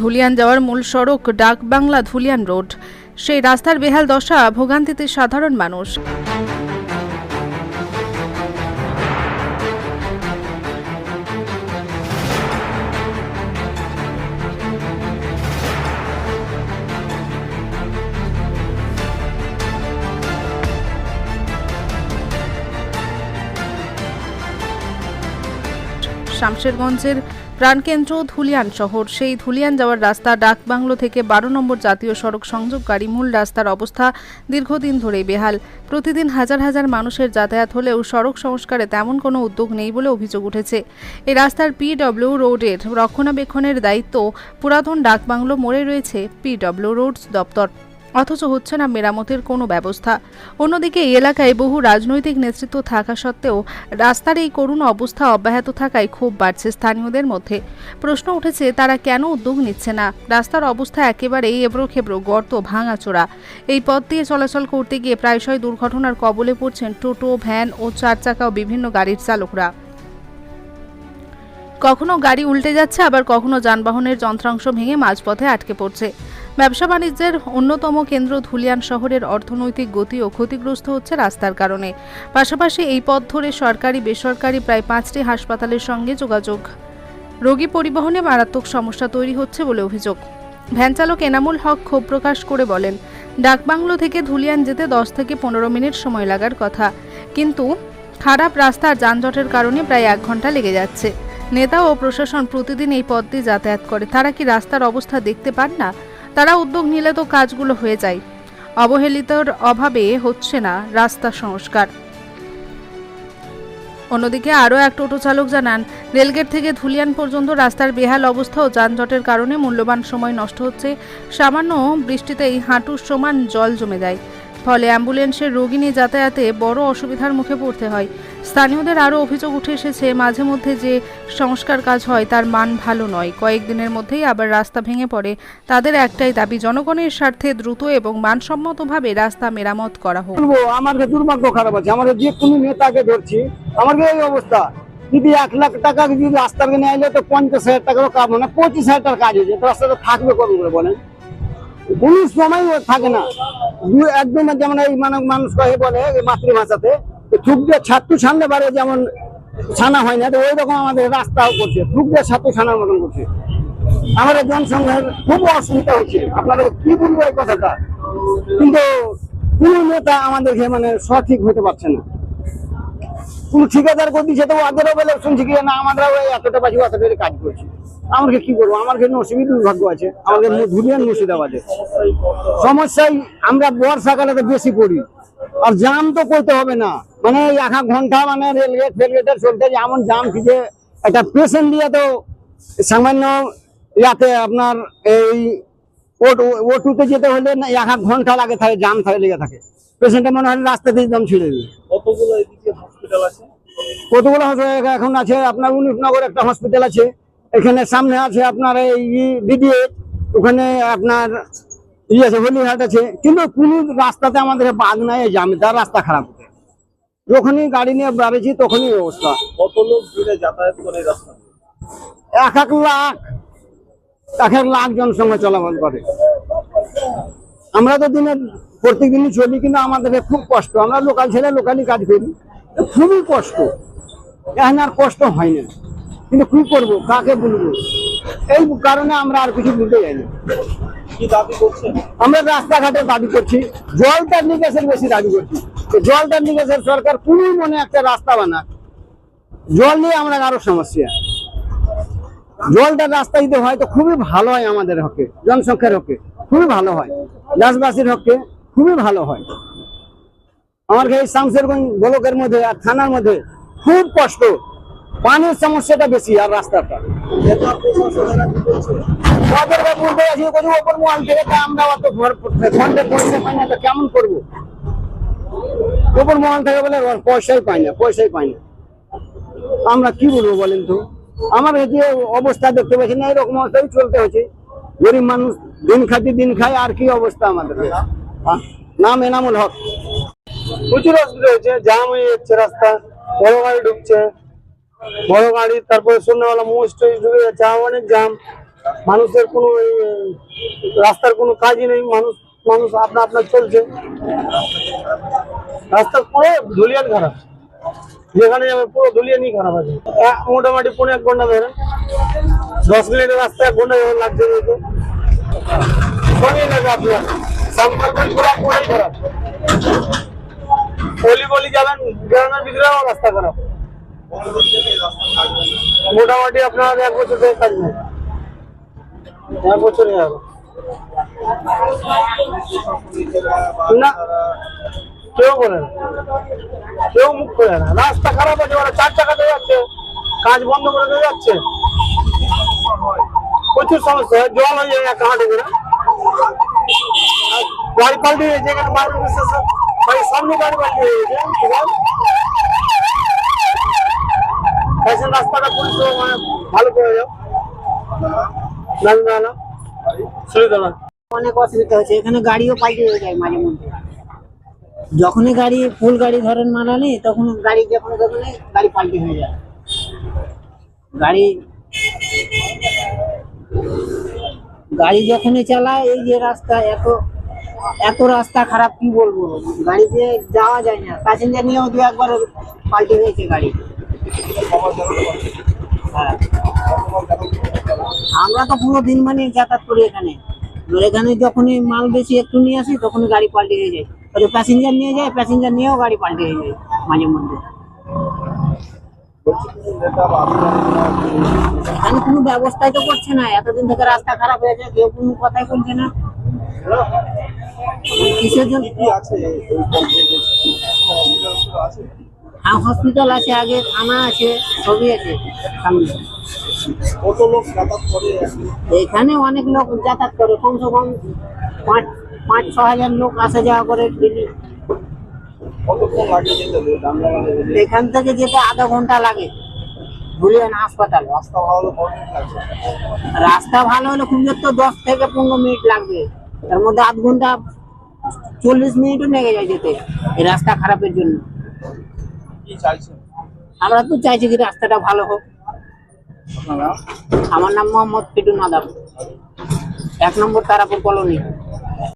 ধুলিয়ান যাওয়ার মূল সড়ক ডাকবাংলা ধুলিয়ান রোড। সেই রাস্তার বেহাল দশা ভোগান্তিতে সাধারণ মানুষ। শামশেরগঞ্জের প্রাণকেন্দ্র ধুলিয়ান শহর। সেই ধুলিয়ান যাওয়ার রাস্তা ডাকবাংলো থেকে বারো নম্বর জাতীয় সড়ক সংযোগকারী মূল রাস্তার অবস্থা দীর্ঘদিন ধরেই বেহাল। প্রতিদিন হাজার হাজার মানুষের যাতায়াত হলেও সড়ক সংস্কারে তেমন কোনো উদ্যোগ নেই বলে অভিযোগ উঠেছে। এই রাস্তার পিডব্লিউ রোডের রক্ষণাবেক্ষণের দায়িত্ব পুরাতন ডাকবাংলো মোড়ে রয়েছে পিডব্লিউ রোডস দপ্তর। অথচ হচ্ছে না মেরামতের কোনো ব্যবস্থা। অন্যদিকে এই এলাকায় বহু রাজনৈতিক নেতৃত্ব থাকা সত্ত্বেও রাস্তার এই করুণ অবস্থা অব্যাহত থাকায় ক্ষোভ বাড়ছে স্থানীয়দের মধ্যে। প্রশ্ন উঠেছে, তারা কেন উদ্যোগ নিচ্ছে না? রাস্তার অবস্থা একেবারেই এবড়ো খেবড়ো গর্ত ভাঙাচোরা। এই পথ দিয়ে চলাচল করতে গিয়ে প্রায়শই দুর্ঘটনার কবলে পড়ছেন টোটো, ভ্যান ও চার চাকা ও বিভিন্ন গাড়ির চালকরা। কখনো গাড়ি উল্টে যাচ্ছে, আবার কখনো যানবাহনের যন্ত্রাংশ ভেঙে মাঝপথে আটকে পড়ছে। ব্যবসা বাণিজ্যের অন্যতম কেন্দ্র ধুলিয়ান শহরের অর্থনৈতিক গতিও ক্ষতিগ্রস্ত হচ্ছে রাস্তার কারণে। পাশাপাশি এই পথ ধরে সরকারি, বেসরকারি প্রায় পাঁচটি হাসপাতালের সঙ্গে যোগাযোগ। রোগী পরিবহনে মারাত্মক সমস্যা তৈরি হচ্ছে বলে অভিযোগ। ভ্যানচালক এনামুল হক ক্ষোভ প্রকাশ করে বলেন ডাকবাংলো থেকে ধুলিয়ান যেতে দশ থেকে পনেরো মিনিট সময় লাগার কথা। কিন্তু খারাপ রাস্তার যানজটের কারণে প্রায় এক ঘণ্টা লেগে যাচ্ছে। নেতা ও প্রশাসন প্রতিদিন এই পথ দিয়ে যাতায়াত করে। তারা কি রাস্তার অবস্থা দেখতে পান না? তারা উদ্যোগ নিলে তো কাজগুলো হয়ে যায়। অবহেলিতর অভাবে হচ্ছে না রাস্তা সংস্কার। অন্যদিকে আরও এক টোটো চালক জানান, রেলগেট থেকে ধুলিয়ান পর্যন্ত রাস্তার বেহাল অবস্থা ও যানজটের কারণে মূল্যবান সময় নষ্ট হচ্ছে। সামান্য বৃষ্টিতেই হাঁটুর সমান জল জমে যায়। ফলে অ্যাম্বুলেন্সের রোগী নিয়ে যাতায়াতে বড় অসুবিধার মুখে পড়তে হয়। স্থানীয়দের আরও অভিযোগ উঠে এসেছে, মাঝে মধ্যে যে সংস্কার কাজ হয় তার মান ভালো নয়। কয়েকদিনের মধ্যেই আবার রাস্তা ভেঙে পড়ে। তাদের একটাই দাবি, জনগণের স্বার্থে দ্রুত এবং মানসম্মতভাবে রাস্তা মেরামত করা হোক। যে দুর্ভাগ্য খারাপ আছে। আমার যে কোনো নেতাকে ধরছি আমার এই অবস্থা। যদি এক লাখ টাকা যদি রাস্তার কিনে আইলে তো পঞ্চাশ হাজার টাকারও কাজ মানে পঁচিশ হাজার টাকার কাজ হয়েছে। রাস্তাটা থাকবে কবে বলেন? কোনো সময় থাকে না। একদম যেমন এই মানে মানুষ কহে বলে মাতৃভাষাতে থুক দিয়ে ছাত্র সামনে বারে যেমন ছানা হয় না, তো ওই রকম আমাদের রাস্তাও করছে। থুক দিয়ে ছাত্র ছানার মতন করছে। আমাদের জনসংখ্যার খুব অসুবিধা হচ্ছে। আপনাদের কি বলব এই কথাটা? কিন্তু কোন নেতা আমাদেরকে মানে সঠিক হতে পারছে না। কোন ঠিকাদার করে দিচ্ছে তো ওদেরও বলে শুনছি কি, না আমরা ওই এতটা বাজি এতটা কাজ করছি। আমাকে কি করব আমার কিন্তু নসিবি দুর্ভাগ্য আছে। আমাদের ধুলিয়ান মুর্শিদাবাদে। সমস্যায় আমরা বর্ষাকালে তো বেশি পড়ি। আর জাম তো করতে হবে না। মানে এক ঘণ্টা মানে রেলগেট ফেলগেটের চলতে যেমন জাম খিচে একটা পেশেন্ট দিয়ে তো সামান্য ইয়াতে আপনার এই ওটুতে যেতে হলে না এক এক ঘণ্টা লাগে থাকে জাম থাকে লেগে থাকে। পেশেন্টের মনে হয় রাস্তাতেই দম ছিঁড়ে দেবে কতগুলো হসপিটাল আছে? কতগুলো এখন আছে আপনার উনিশনগর একটা হসপিটাল আছে। এখানে সামনে আছে আপনার এই বিডিএ ওখানে আপনার ইয়ে আছে হলিহাট আছে। কিন্তু কোন রাস্তাতে আমাদের বাঘ নাই এই জামে তার রাস্তা খারাপ যখনই গাড়ি নিয়ে বেড়েছি তখনই অবস্থা। কত লোক দিনে যাতায়াত করে রাস্তা? এক এক লাখ এক এক লাখ জনসংখ্যা চলাচল করে। আমরা তো দিনে প্রত্যেক দিনই চলি কিন্তু আমাদের খুব কষ্ট। আমরা লোকাল ছেলে লোকালি কাজ করি। খুবই কষ্ট। এখন আর কষ্ট হয় না। কিন্তু কি করব? কাকে বলব? এই কারণে আমরা আর কিছু বলতে যাই না কি দাবি করছেন আমরা রাস্তাঘাটে দাবি করছি জলটার নিকাশের বেশি দাবি করছি। তো জলটার নিকাশের সরকার কোন মনে একটা রাস্তা বানাক। জল নিয়ে আমরা আরও সমস্যা। জলটার রাস্তা যদি হয় তো খুবই ভালো হয় আমাদের হকে জনসংখ্যার হকে খুবই ভালো হয়। দেশবাসীর হকে খুবই ভালো হয়। আমার এই শামসেরগঞ্জ ব্লকের মধ্যে আর থানার মধ্যে খুব কষ্ট। পানির সমস্যাটা বেশি আর রাস্তাটা। ওপর মহল থেকে আমরা কেমন করব? ওপর বলে পয়সাই পাই না, পয়সাই পাই না। আমরা কি বলব বলেন তো? আমার যে অবস্থা দেখতে পাচ্ছি না, এরকম অবস্থায় চলতে হচ্ছে। গরিব মানুষ দিন খাতি দিন খায়, আর কি অবস্থা আমাদের? হ্যাঁ? নাম এনামুল হক। প্রচুর অসুবিধা হয়েছে জাম হয়ে যাচ্ছে রাস্তা, বড় ঢুকছে। বড় গাড়ি তারপরে সন্ধ্যাবেলা মোষ টোষ ঢুকে যাচ্ছে অনেক জাম মানুষের কোনো রাস্তার কোনো কাজই নেই। মানুষ মানুষ আপনা আপনার চলছে। রাস্তা পুরো ধুলিয়ান খারাপ। যেখানে যাবে পুরো ধুলিয়ানই খারাপ আছে। মোটামুটি পনেরো এক ঘণ্টা ধরে। দশ মিনিটের রাস্তা এক ঘণ্টা ধরে লাগছে যেতে আপনার সামনে পুরো পুরোই খারাপ। গলি গলি যাবেন, গ্রামের ভিতরেও রাস্তা খারাপ। মোটামুটি আপনার এক বছর থেকে কাজ নেই এক বছর হয়ে গেল না, কেউ বলে না। কেউ মুখ করে না। রাস্তা খারাপ আছে ওরা চার টাকা দিয়ে যাচ্ছে, কাজ বন্ধ করে দিয়ে যাচ্ছে। প্রচুর সমস্যা হয়, জল হয়ে যায় এক হাঁটে করে। গাড়ি পাল্টে গেছে, এখানে মার্কেট বাড়ির সামনে গাড়ি পাল্টে গেছে রাস্তাটা পরিষেবা মানে ভালো করে যাও। না সুবিধা অনেক অসুবিধা হচ্ছে এখানে গাড়িও পাল্টে হয়ে যায় মাঝে মধ্যে। যখনই গাড়ি, ফুল গাড়ি ধরেন মানালি তখন গাড়ি যখন যখনই গাড়ি পাল্টে হয়ে যায়। গাড়ি গাড়ি যখনই চালায়, এই যে রাস্তা, এত এত রাস্তা খারাপ, কি বলব? গাড়িতে যাওয়া যায় না। প্যাসেঞ্জার নিয়েও দু একবার পাল্টে হয়েছে গাড়ি। আমরা তো পুরো দিন মানে যাতায়াত করি এখানে। এখানে যখনই মাল বেশি একটু নিয়ে আসি, তখনই গাড়ি পাল্টে হয়ে যায়। প্যাসেঞ্জার নিয়ে যায় প্যাসেঞ্জার নিয়েও গাড়ি পাল্টে হয়ে যায় মাঝে মধ্যে। এখানে কোনো ব্যবস্থাই তো করছে না। এতদিন থেকে রাস্তা খারাপ হয়েছে কেউ কোনো কথাই বলছে না। কিসের জন্য? হসপিটাল আছে আগে থানা আছে সবই আছে সামনে। কত লোক যাতায়াত করে? এখানে অনেক লোক যাতায়াত করে কমসে কম পাঁচ পাঁচ ছ হাজার লোক আসা যাওয়া করে ডেলি এখান থেকে যেতে আধা ঘণ্টা লাগে। ধুলিয়ান হাসপাতাল। রাস্তা ভালো রাস্তা ভালো হলে খুব তো দশ থেকে পনেরো মিনিট লাগবে। তার মধ্যে আধ ঘণ্টা চল্লিশ মিনিটও লেগে যায় যেতে। এই রাস্তা খারাপের জন্য। কি চাইছেন? আমরা তো চাইছি কি রাস্তাটা ভালো হোক। আমার নাম মোহাম্মদ ফিডুন আদাম। এক নম্বর তারাপুর কলোনি।